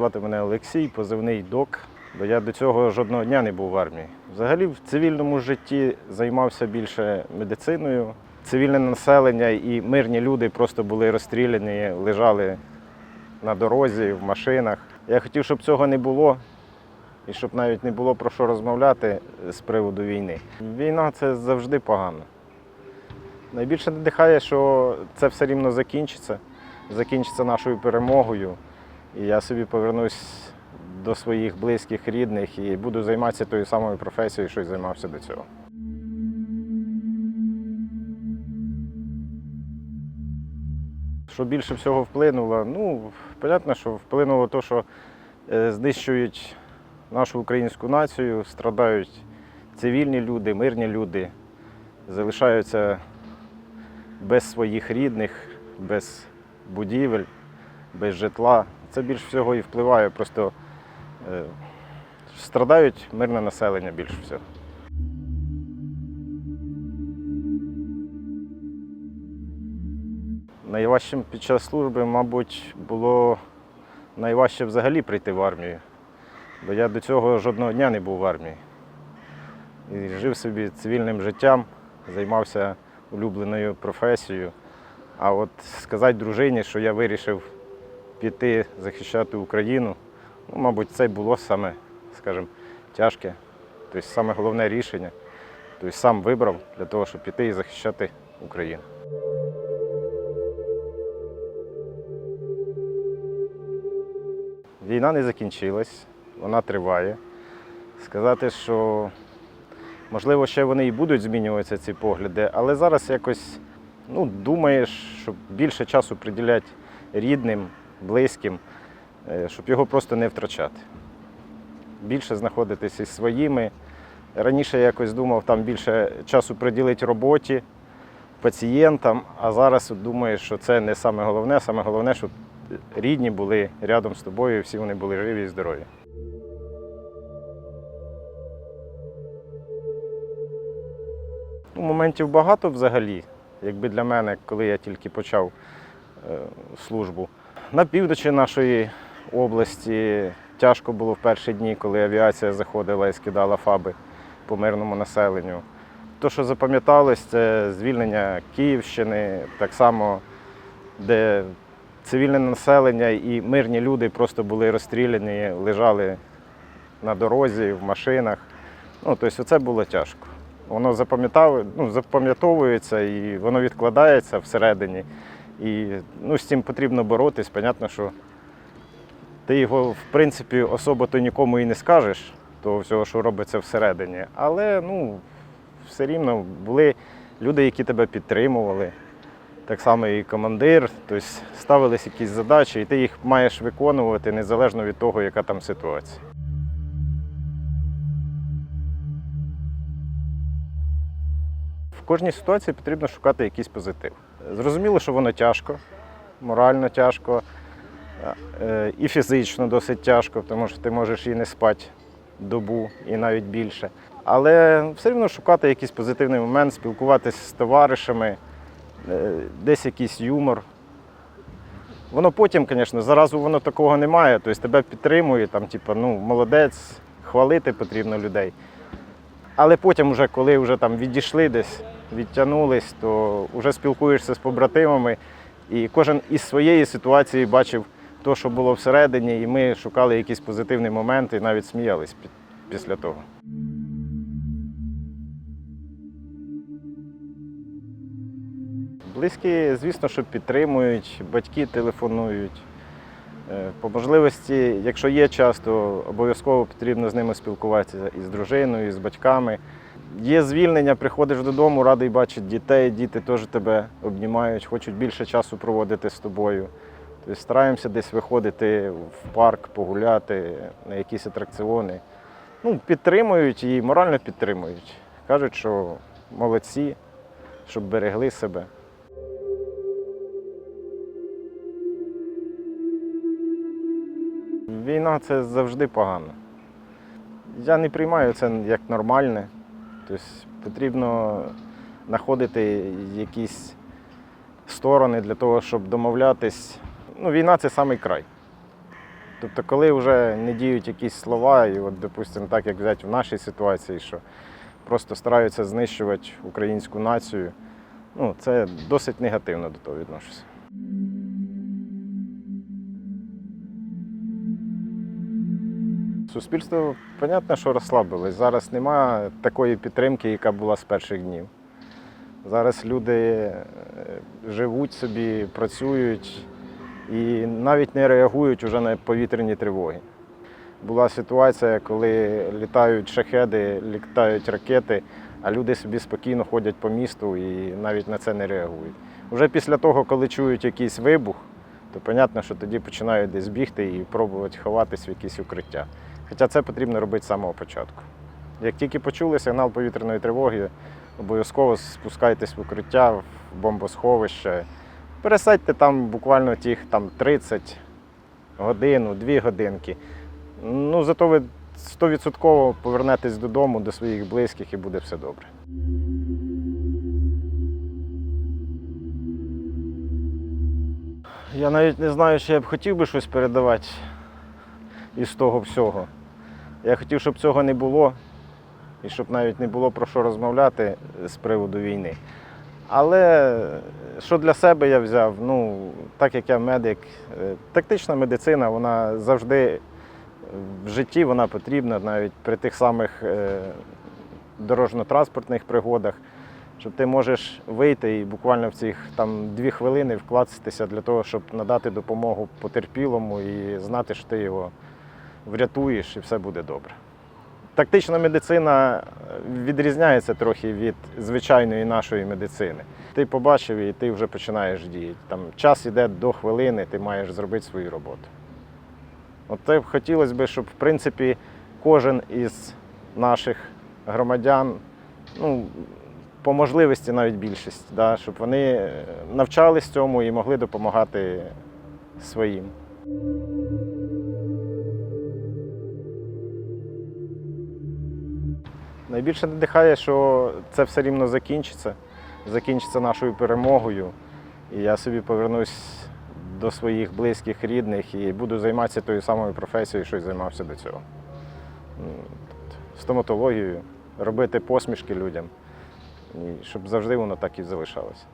Звати мене Олексій, позивний док, бо я до цього жодного дня не був в армії. Взагалі в цивільному житті займався більше медициною. Цивільне населення і мирні люди просто були розстріляні, лежали на дорозі, в машинах. Я хотів, щоб цього не було, і щоб навіть не було про що розмовляти з приводу війни. Війна це завжди погано. Найбільше надихає, що це все рівно закінчиться, закінчиться нашою перемогою. І я собі повернусь до своїх близьких, рідних і буду займатися тою самою професією, що й займався до цього. Що більше всього вплинуло? Ну, понятно, що вплинуло те, що е, знищують нашу українську націю, страдають цивільні люди, мирні люди, залишаються без своїх рідних, без будівель, без житла. Це більш всього і впливає. Просто е, страдають мирне населення більше всього. Найважчим під час служби, мабуть, було найважче взагалі прийти в армію. Бо я до цього жодного дня не був в армії. І жив собі цивільним життям, займався улюбленою професією. А от сказати дружині, що я вирішив піти захищати Україну, ну, мабуть, це було саме, скажімо, тяжке. Тобто саме головне рішення. Тобто сам вибрав для того, щоб піти і захищати Україну. Війна не закінчилась, вона триває. Сказати, що можливо ще вони і будуть змінюватися ці погляди, але зараз якось ну, думаєш, щоб більше часу приділяти рідним, близьким, е, щоб його просто не втрачати. Більше знаходитися із своїми. Раніше я якось думав, там більше часу приділити роботі, пацієнтам, а зараз думаю, що це не саме головне, саме головне, щоб рідні були рядом з тобою, і всі вони були живі і здорові. Ну, Моментів багато взагалі, якби для мене, коли я тільки почав е, службу. На півночі нашої області тяжко було в перші дні, коли авіація заходила і скидала фаби по мирному населенню. То, що запам'яталось, це звільнення Київщини, так само, де цивільне населення і мирні люди просто були розстріляні, лежали на дорозі, в машинах. Ну, тобто це було тяжко. Воно ну, запам'ятовується і воно відкладається всередині. І ну, з цим потрібно боротись. Понятно, що ти його, в принципі, особо то нікому і не скажеш, того всього, що робиться всередині. Але ну, все рівно були люди, які тебе підтримували. Так само і командир, тобто ставились якісь задачі, і ти їх маєш виконувати незалежно від того, яка там ситуація. В кожній ситуації потрібно шукати якийсь позитив. Зрозуміло, що воно тяжко, морально тяжко, е, і фізично досить тяжко, тому що ти можеш і не спати добу, і навіть більше. Але все одно шукати якийсь позитивний момент, спілкуватися з товаришами, е, десь якийсь юмор. Воно потім, звісно, заразу воно такого немає, тобто тебе підтримує, там, типу, ну, молодець, хвалити потрібно людей. Але потім, вже, коли вже там відійшли десь, відтягнулись, то вже спілкуєшся з побратимами, і кожен із своєї ситуації бачив те, що було всередині, і ми шукали якісь позитивні моменти і навіть сміялись пі- після того. Близькі, звісно, що підтримують, батьки телефонують. Е, По можливості, якщо є час, то обов'язково потрібно з ними спілкуватися і з дружиною, і з батьками. Є звільнення, приходиш додому, радий бачити дітей, діти теж тебе обнімають, хочуть більше часу проводити з тобою. Тобто стараємося десь виходити в парк, погуляти, на якісь атракціони. Ну, підтримують і морально підтримують. Кажуть, що молодці, щоб берегли себе. Війна це завжди погано. Я не приймаю це як нормальне. Тобто потрібно знаходити якісь сторони для того, щоб домовлятись. Ну, війна це самий край. Тобто, коли вже не діють якісь слова, і от, допустимо, так як взяти в нашій ситуації, що просто стараються знищувати українську націю, ну, це досить негативно до того відношуся. Суспільство, понятно, що розслабилось. Зараз немає такої підтримки, яка була з перших днів. Зараз люди е, живуть собі, працюють і навіть не реагують вже на повітряні тривоги. Була ситуація, коли літають шахеди, літають ракети, а люди собі спокійно ходять по місту і навіть на це не реагують. Вже після того, коли чують якийсь вибух, то зрозуміло, що тоді починають десь бігти і пробувати ховатись в якісь укриття. Хоча це потрібно робити з самого початку. Як тільки почули сигнал повітряної тривоги, обов'язково спускайтесь в укриття, в бомбосховище. Пересадьте там буквально тих там, 30 годину, 2 годинки. Ну, зато ви 100% повернетесь додому до своїх близьких і буде все добре. Я навіть не знаю, чи я б хотів би щось передавати із того всього. Я хотів, щоб цього не було, і щоб навіть не було про що розмовляти з приводу війни. Але що для себе я взяв? Ну, так як я медик, е, тактична медицина, вона завжди в житті вона потрібна, навіть при тих самих е, дорожньо-транспортних пригодах, що ти можеш вийти і буквально в цих там дві хвилини вкластися для того, щоб надати допомогу потерпілому і знати, що ти його врятуєш і все буде добре. Тактична медицина е, відрізняється трохи від звичайної нашої медицини. Ти побачив і ти вже починаєш діяти. Там час іде до хвилини, ти маєш зробити свою роботу. От це хотілося б, щоб в принципі кожен із наших громадян, ну, по можливості навіть більшість, да, щоб вони е, навчались цьому і могли допомагати своїм. Найбільше надихає, що це все рівно закінчиться, закінчиться нашою перемогою. І я собі повернусь до своїх близьких, рідних і буду займатися тою самою професією, що й займався до цього. Стоматологією, робити посмішки людям, і щоб завжди воно так і залишалося.